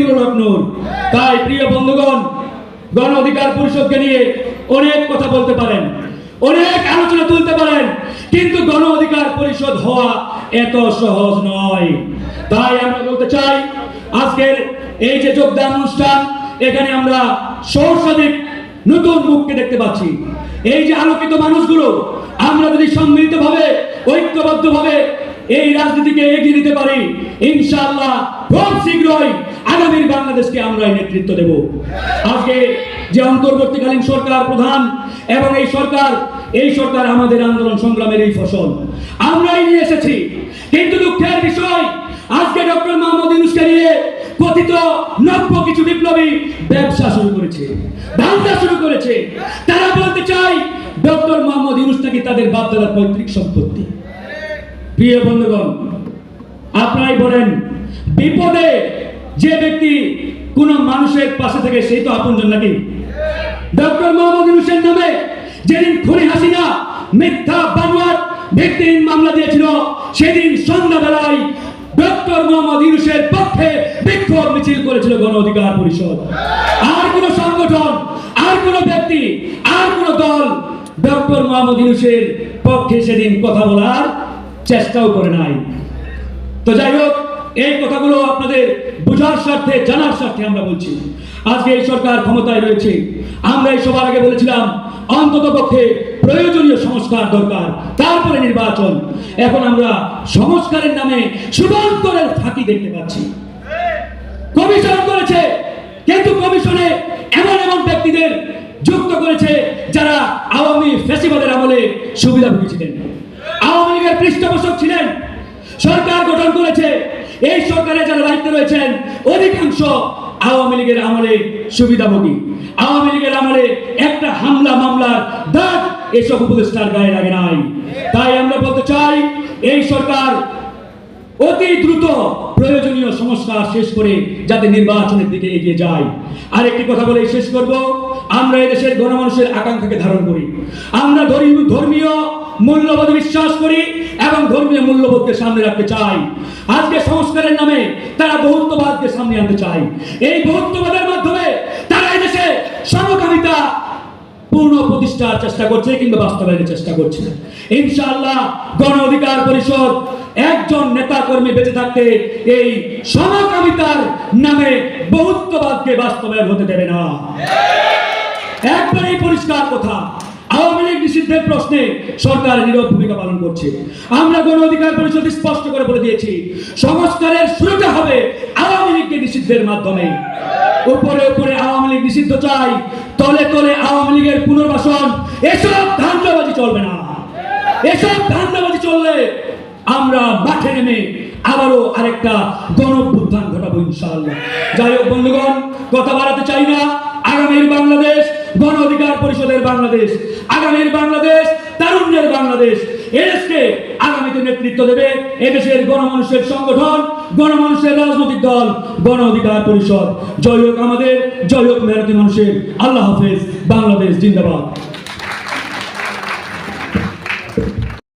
নূর তাই প্রিয় বন্ধুগণ, গণ অধিকার পরিষদকে নিয়ে অনেক কথা বলতে পারেন, অনেক আলোচনা তুলতে পারেন, কিন্তু গণ অধিকার পরিষদ হওয়া এত সহজ নয়। তাই আমরা বলতে চাই, আজকের এই যে যোগদান অনুষ্ঠান, এখানে আমরা সহস্রাধিক নতুন মুখকে দেখতে পাচ্ছি। এই যে আলোকিত মানুষগুলো, আমরা যদি সম্মিলিতভাবে, ঐক্যবদ্ধভাবে এই রাজনীতিকে এগিয়ে নিতে পারি, ইনশাআল্লাহ খুব শীঘ্রই আগামীর বাংলাদেশকে আমরা নেতৃত্ব দেব। আজকে যে অন্তর্বর্তীকালীন সরকার প্রধান এবং এই সরকার এই সরকার আমাদের আন্দোলন সংগ্রামের এই ফসল। আমরাই নিয়ে এসেছি। কিন্তু দুঃখের বিষয়, আজকে ডক্টর মোহাম্মদ ইউনুসকে নিয়ে কথিত নব্য কিছু বিপ্লবী ব্যবসা শুরু করেছে, ধান্দা শুরু করেছে। তারা বলতে চাই ডক্টর মোহাম্মদ ইউনুস নাকি তাদের বাপদাদার পৈতৃক সম্পত্তি। প্রিয় বন্ধুগণ, আপনারাই বলেন, বিপদে যে ব্যক্তি কোন মানুষের পাশে থেকে সেই তো আপনজন নাকি? ডক্টর মোহাম্মদ ইউনুসের নামে যেদিন খুনি হাসিনা মিথ্যা বানোয়াট ভিত্তিহীন মামলা দিয়েছিল, সেদিন সন্ধ্যাবেলায় ডক্টর মোহাম্মদ ইউনুসের পক্ষে বিক্ষোভ মিছিল করেছিল গণ অধিকার পরিষদ। আর কোন সংগঠন, আর কোন ব্যক্তি, আর কোন দল ডক্টর মোহাম্মদ ইউনুসের পক্ষে সেদিন কথা বলার চেষ্টাও করে নাই। তো যাই হোক, এই কথাগুলো আপনাদের বোঝার স্বার্থে, জানার স্বার্থে আমরা বলছি। আজকে এই সরকার ক্ষমতায় রয়েছে। আমরা এই সবার আগে বলেছিলাম, অন্তত পক্ষে প্রয়োজনীয় সংস্কার দরকার, তারপরে নির্বাচন। এখন আমরা সংস্কারের নামে সুবন্তরের ফাঁকি দেখতে পাচ্ছি। কমিশন করেছে, কিন্তু কমিশনে এমন এমন ব্যক্তিদের যুক্ত করেছে যারা আওয়ামী ফেসিবাদের আমলে সুবিধা ছিলেন আওয়ামী লীগের পৃষ্ঠপোষক ছিলেন এই সরকারে যারা দায়িত্বে রয়েছেন, অধিকাংশ আওয়ামী লীগের আমলে সুবিধাভোগী। আওয়ামী লীগের আমলে একটা হামলা মামলার দাগ এসব উপদেষ্টার গায়ে লাগে নাই। তাই আমরা বলতে চাই, এই সরকার অতি দ্রুত প্রয়োজনীয় সংস্কার শেষ করে যাতে নির্বাচনের দিকে এগিয়ে যায়। আরেকটি কথা বলে শেষ করব, আমরা এদেশের গণমানুষের আকাঙ্ক্ষাকে ধারণ করি। আমরা ধর্মীয় মূল্যবোধ বিশ্বাস করি এবং ধর্মীয় মূল্যবোধকে সামনে রাখতে চাই। আজকে সংস্কারের নামে তারা বহুত্ববাদকে সামনে আনতে চায় এই বহুত্ববাদের মাধ্যমে তারা এদেশে সমকামিতা পূর্ণ প্রতিষ্ঠার চেষ্টা করছে কিংবা বাস্তবায়নের চেষ্টা করছে। ইনশাআল্লাহ গণ অধিকার পরিষদ একজন নেতা কর্মী বেঁচে থাকতে এই সমকামিতার নামে বহুত্ববাদকে বাস্তবায়ন হতে দেবে না। একবারেই পরিষ্কার কথা। নিষিদ্ধের প্রশ্নে সরকার নীরব ভূমিকা পালন করছে। আমরা গণ অধিকার পরিষদ স্পষ্ট করে বলে দিয়েছি, সংস্কারের শুরুটা হবে আওয়ামী লীগকে নিষিদ্ধের মাধ্যমে। উপরে উপরে আওয়ামী লীগ নিষিদ্ধ চাই, তলে তলে আওয়ামী লীগের পুনর্বাসন, এসব ধান্দাবাজি চলবে না। এসব ধান্দাবাজি চললে আমরা মাঠে নেমে আবারও আরেকটা গণভ্যুত্থান ঘটাবো ইনশাআল্লাহ। যাই হোক বন্ধুগণ, কথা বাড়াতে চাই না। আগামীর বাংলাদেশ গণ অধিকার পরিষদের বাংলাদেশ, আগামীর বাংলাদেশ, তারুণ্যের বাংলাদেশ, এদেশকে আগামীতে নেতৃত্ব দেবে এদেশের গণমানুষের সংগঠন, গণমানুষের রাজনৈতিক দল, গণ অধিকার পরিষদ। জয় হোক আমাদের, জয় হোক মেহরতি মানুষের আল্লাহ হাফেজ, বাংলাদেশ, জিন্দাবাদ।